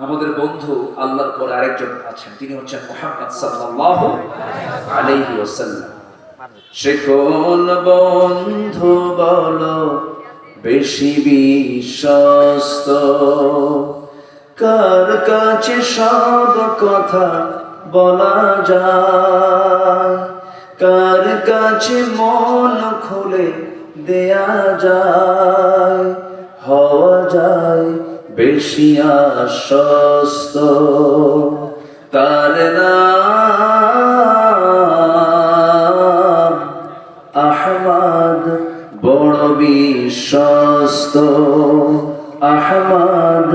আমাদের বন্ধু আল্লাহর পরে আরেকজন আছেন। তিনি হচ্ছেন মোহাম্মদ সাল্লাল্লাহু আলাইহি ওয়াসাল্লাম। সে কোন বন্ধু বলো, বেশি বিশ্বস্ত। কার কাছে সব কথা বলা যায়? কার কাছে মন খুলে দেয়া যায়? হওয়া বেশি আশ্বস্ত, তার নাম আহমদ বড় বিশ্বস্ত, আহমদ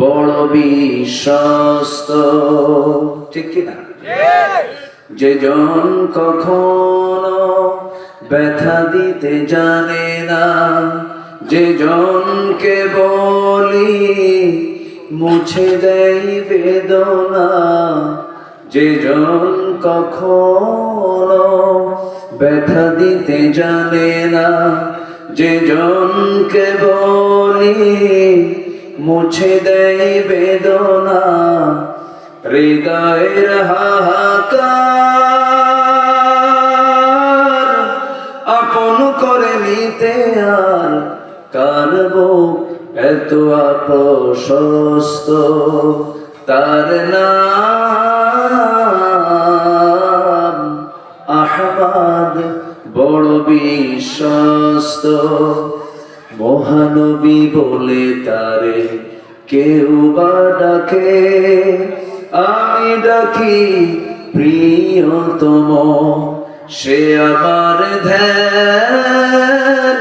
বড় বিশ্বস্ত। ঠিক কিনা যে জন কখনো ব্যথা দিতে জানে না যে জনকে বলি, মুছে দেয় বেদনা। যে জন কখনো ব্যথা দিতে জানে না। যে জনকে বলি, মুছে দেয় বেদনা। হৃদয়ের হাহাকার আপন করে নিতে আর কারব এত অপ্রশস্ত তার নাম আহমাদ বড় বিশ্বস্ত। মহানবী বলে তারে কেউ বা ডাকে, আমি ডাকি প্রিয়তম, সে আমার ধ্যান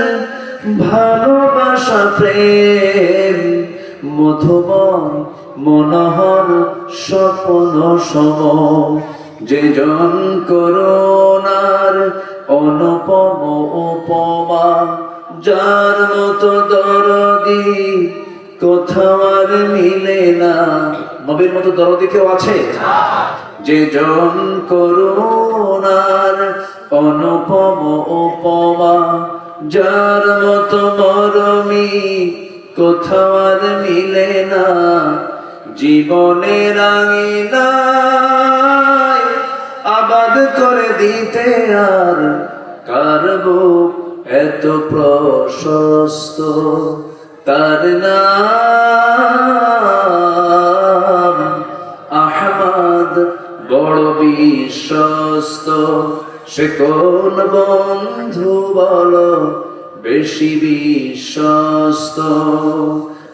ভালোবাসা, প্রেম, মধুময়, মনোহর, স্বপ্ন সম। যে জন করোনার অনুপম উপমা, যার মতো দরদি কোথাও আর মিলে না। নবীর মতো দরদি কেউ আছে? যে জন করুণার অনুপম উপমা যার মতো মরমি কোথাও আর মিলে না, জীবনের আঙিনায় আবাদ করে দিতে আর কারব এত প্রশস্ত? তার নাম আহমদ বড় বিশ্বস্ত। সে কোন বন্ধু বলো বেশি বিশ্বস্ত?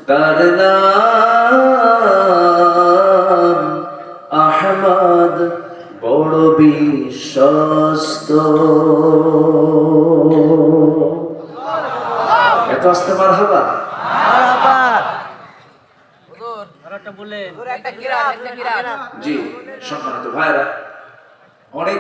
তার নাম আহমদ বড় বিশ্বস্ত। এত আসতে পার হবা জি সম্মানিত ভাইরা অনেক